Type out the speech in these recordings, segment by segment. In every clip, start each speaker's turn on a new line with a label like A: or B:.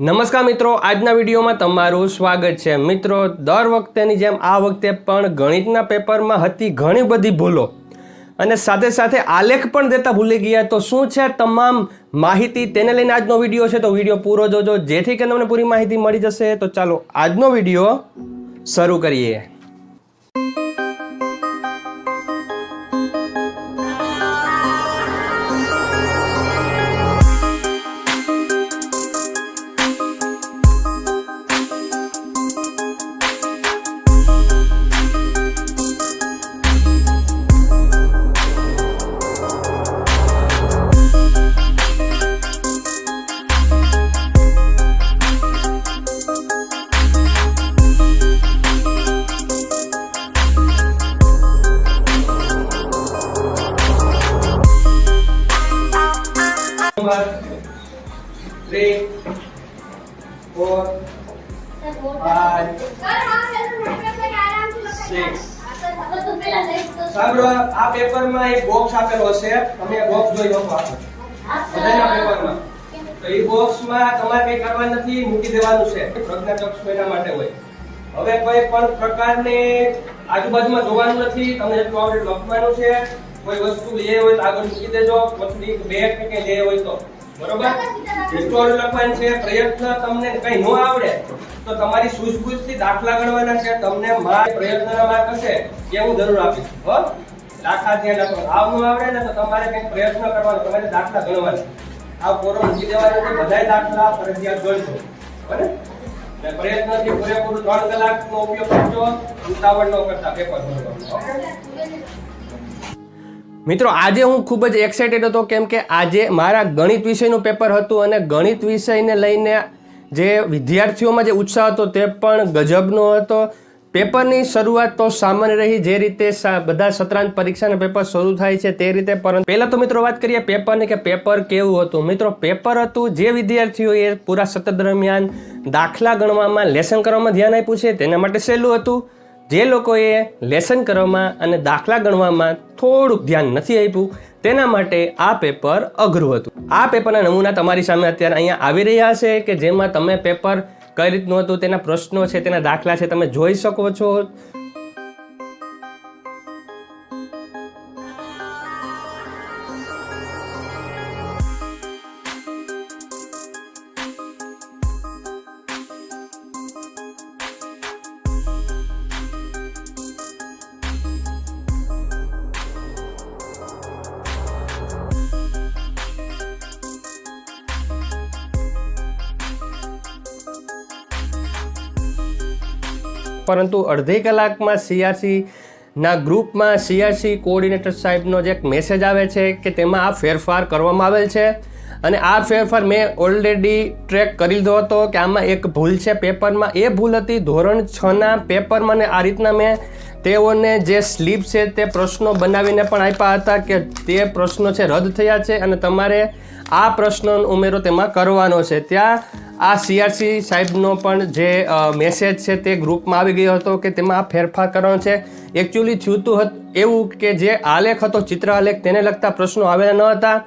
A: નમસ્કાર મિત્રો, આજના વિડીયોમાં તમારું સ્વાગત છે. મિત્રો, દર વખતેની જેમ આ વખતે પણ ગણિતના પેપરમાં હતી ઘણી બધી ભૂલો. અને સાથે સાથે આલેખ પણ દેતા ભૂલી ગયા. તો શું છે તમામ માહિતી તેને લઈને આજનો વીડિયો છે? તો વીડિયો પૂરો જોજો. જેથી કે તમને પૂરી માહિતી મળી જશે. તો ચાલો આજનો વીડિયો શરૂ કરીએ. સાંભળો આ પેપરમાં એક બોક્સ આપેલો છે. તમે બોક્સ જોઈ શકો બધાના પેપરમાં. તો એ બોક્સમાં તમારે કઈ કરવા નથી મૂકી દેવાનું છે. પ્રજ્ઞાચક્ષુ એના માટે હોય. હવે કોઈ પણ પ્રકારની આજુબાજુમાં જોવાનું નથી તમને આવડે લખવાનું છે. કોઈ વસ્તુ લે હોય તો આગળ મૂકી દેજો. કોથળી બેગ કે લે હોય તો. બરોબર? આવડે લખવાનું છે. પ્રયત્ન તમને કઈ ન આવડે તો તમારી સૂઝબૂઝથી દાખલા ગણવાના છે. તમને માર્ક પ્રયત્નના માર્ક હશે એ હું જરૂર આપીશ. હો? દાખલા ધ્યાન રાખો આવ ન આવડે ને તો તમારે કંઈક પ્રયત્ન કરવાનો. તમારે દાખલા ગણવાના આ કોરો મૂકી દેવાનો છે. બધાય દાખલા ફરજિયાત ગણજો. બરાબર? ને પ્રયત્નથી પૂરેપૂરું ત્રણ કલાકનો ઉપયોગ કરજો. ઉતાવળ ન કરતા પેપર ઓકે મિત્રો, આજે હું ખૂબ જ એક્સાઇટેડ હતો કેમ કે આજે મારા ગણિત વિષયનું પેપર હતું અને ગણિત વિષયને લઈને જે વિદ્યાર્થીઓમાં જે ઉત્સાહ હતો તે પણ ગજબનો હતો. પેપરની શરૂઆત તો સામાન્ય રહી, જે રીતે બધા સત્રાંત પરીક્ષાના પેપર શરૂ થાય છે તે રીતે, પરંતુ પહેલાં તો મિત્રો વાત કરીએ પેપરની કે પેપર કેવું હતું. મિત્રો પેપર હતું જે વિદ્યાર્થીઓએ પૂરા સત્ર દરમિયાન દાખલા ગણવામાં લેસન કરવામાં ધ્યાન આપ્યું છે, તેના માટે સહેલું હતું. જે લોકોએ લેસન કરવામાં અને દાખલા ગણવામાં થોડુંક ધ્યાન નથી આપ્યું, તેના માટે આ પેપર અઘરું હતું. આ પેપરના નમૂના તમારી સામે અત્યારે અહીંયા આવી રહ્યા છે કે જેમાં તમે પેપર કઈ રીતનું હતું, તેના પ્રશ્નો છે, તેના દાખલા છે, તમે જોઈ શકો છો. પરંતુ અડધી કલાકમાં સીઆરસી ના ગ્રુપમાં સીઆરસી કોઓર્ડિનેટર સાહેબનો જે એક મેસેજ આવે છે કે તેમાં આ ફેરફાર કરવામાં આવેલ છે. અને આ ફેરફાર મેં ઓલરેડી ટ્રેક કરી લીધો હતો કે આમાં એક ભૂલ છે. પેપરમાં એ ભૂલ હતી ધોરણ છના પેપરમાં ને આ રીતના મેં તેઓને જે સ્લીપ છે તે પ્રશ્નો બનાવીને પણ આપ્યા હતા કે તે પ્રશ્નો છે રદ થયા છે અને તમારે આ પ્રશ્નનો ઉમેરો તેમાં કરવાનો છે. ત્યાં આ સીઆરસી સાહેબનો પણ જે મેસેજ છે તે ગ્રુપમાં આવી ગયો હતો કે તેમાં આ ફેરફાર કરવાનો છે. એકચ્યુઅલી થયું હતું એવું કે જે આલેખ હતો, ચિત્ર આલેખ, તેને લગતા પ્રશ્નો આવેલા ન હતા.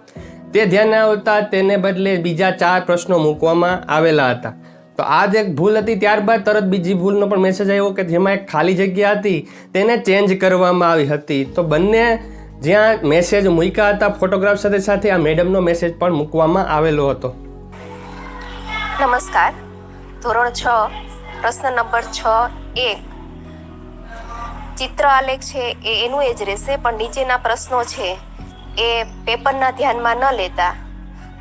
A: તે ધ્યાન આવતા તેને બદલે બીજા ચાર પ્રશ્નો મૂકવામાં આવેલા હતા. તો આ જે ભૂલ હતી, ત્યારબાદ તરત બીજી ભૂલનો પણ મેસેજ આવ્યો કે જેમાં એક ખાલી જગ્યા હતી, તેને ચેન્જ કરવામાં આવી હતી. તો બંને જ્યાં મેસેજ મૂક્યા હતા ફોટોગ્રાફ સાથે સાથે આ મેડમનો મેસેજ પણ મૂકવામાં આવેલો હતો.
B: નમસ્કાર. ધોરણ છ, પ્રશ્ન નંબર છ એક ચિત્ર આલેખ છે, એ એનું એ જ રહેશે, પણ નીચેના પ્રશ્નો છે, એ પેપરના ધ્યાનમાં ન લેતા.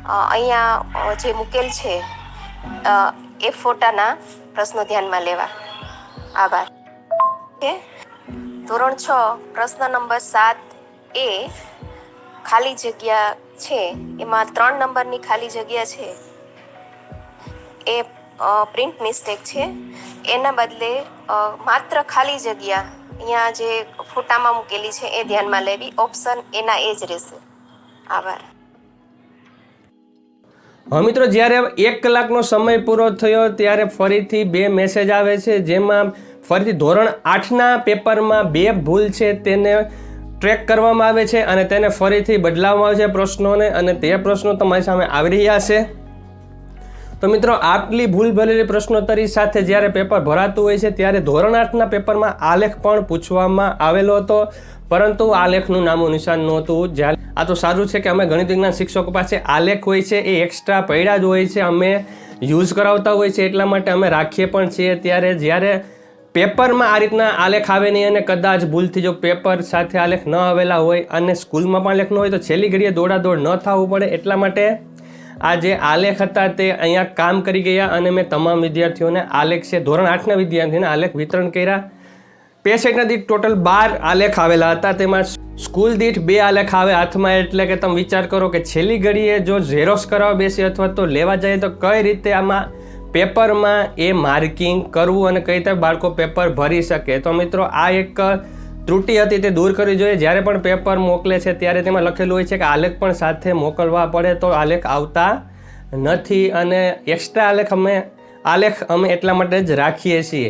B: અહીંયા જે મૂકેલ છે એ ફોટાના પ્રશ્નો ધ્યાનમાં લેવા. આભાર. ધોરણ છ, પ્રશ્ન નંબર સાત એ ખાલી જગ્યા છે. એમાં ત્રણ નંબરની ખાલી જગ્યા છે. એ પ્રિન્ટ મિસ્ટેક છે. એના બદલે માત્ર ખાલી જગ્યા અહીંયા જે ફોટામાં મૂકેલી છે એ ધ્યાનમાં લેવી. ઓપ્શન એના એ જ રહેશે. આભાર.
A: હવે મિત્રો, જ્યારે એક કલાકનો સમય પૂરો થયો ત્યારે ફરીથી બે મેસેજ આવે છે, જેમાં ફરીથી ધોરણ આઠના પેપરમાં બે ભૂલ છે તેને ટ્રેક કરવામાં આવે છે અને તેને ફરીથી બદલાવવામાં આવે છે પ્રશ્નોને અને તે પ્રશ્નો તમારી સામે આવી રહ્યા છે. તો મિત્રો, આટલી ભૂલ ભરેલી પ્રશ્નોત્તરી સાથે જ્યારે પેપર ભરાતું હોય છે, ત્યારે ધોરણ આઠના પેપરમાં આલેખ પણ પૂછવામાં આવેલો હતો. પરંતુ આલેખનું નામો નિશાન નહોતું. જ્યારે આ તો સારું છે કે અમે ગણિત વિજ્ઞાન શિક્ષકો પાસે આલેખ હોય છે, એ એક્સ્ટ્રા પૈડા જ હોય છે. અમે યુઝ કરાવતા હોય છે, એટલા માટે અમે રાખીએ પણ છીએ. ત્યારે જ્યારે પેપરમાં આ રીતના આલેખ આવે નહીં અને કદાચ ભૂલથી જો પેપર સાથે આલેખ ન આવેલા હોય અને સ્કૂલમાં પણ આલેખ હોય, તો છેલ્લી ઘડીએ દોડાદોડ ન થવું પડે. એટલા માટે આ જે આલેખ હતા તે અહીંયા કામ કરી ગયા અને મેં તમામ વિદ્યાર્થીઓને આલેખ છે, ધોરણ આઠના વિદ્યાર્થીઓને આલેખ વિતરણ કર્યા. પેસેન્ટના દીઠ ટોટલ બાર આલેખ આવેલા હતા. તેમાં સ્કૂલ દીઠ બે આલેખ આવે હાથમાં, એટલે કે તમે વિચાર કરો કે છેલ્લી ઘડીએ જો ઝેરોક્સ કરાવવા બેસી અથવા તો લેવા જાય, તો કઈ રીતે આમાં પેપરમાં એ માર્કિંગ કરવું અને કઈ રીતે બાળકો પેપર ભરી શકે? તો મિત્રો, આ એક ત્રુટિ હતી તે દૂર કરવી જોઈએ. જ્યારે પણ પેપર મોકલે છે, ત્યારે તેમાં લખેલું હોય છે કે આલેખ પણ સાથે મોકલવા પડે તો આલેખ આવતા નથી અને એક્સ્ટ્રા આલેખ અમે આલેખ અમે એટલા માટે જ રાખીએ છીએ.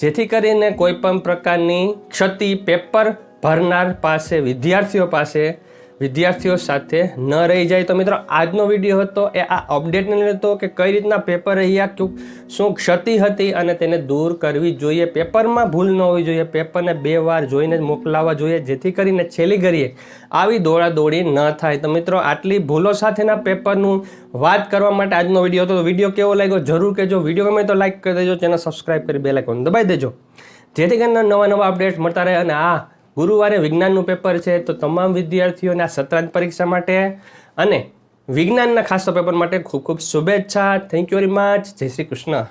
A: જેથી કરીને કોઈપણ પ્રકારની ક્ષતિ પેપર ભરનાર પાસે, વિદ્યાર્થીઓ પાસે વિદ્યાર્થીઓ સાથે ન રહી જાય. તો મિત્રો, આજનો વીડિયો હતો એ આ અપડેટને લઈને કે કઈ રીતના પેપર રહ્યા શું ક્ષતિ હતી અને તેને દૂર કરવી જોઈએ. પેપરમાં ભૂલ ન હોવી જોઈએ, પેપરને બે વાર જોઈને જ મોકલાવવા જોઈએ, જેથી કરીને છેલ્લી ઘડીએ આવી દોડાદોડી ન થાય. તો મિત્રો, આટલી ભૂલો સાથેના પેપરનું વાત કરવા માટે આજનો વીડિયો હતો. તો વીડિયો કેવો લાગ્યો? જરૂર કહેજો. વીડિયો ગમે તો લાઈક કરી દેજો. ચેનલ સબસ્ક્રાઈબ કરી બે આઇકોન દબાઈ દેજો. જેથી કરીને નવા નવા અપડેટ મળતા રહે અને આ ગુરુવારે વિજ્ઞાનનું પેપર છે તો તમામ વિદ્યાર્થીઓને આ સત્રાંત પરીક્ષા માટે અને વિજ્ઞાનના ખાસ પેપર માટે ખૂબ ખૂબ શુભેચ્છા. થેન્ક યુ વેરી મચ જય શ્રી કૃષ્ણ.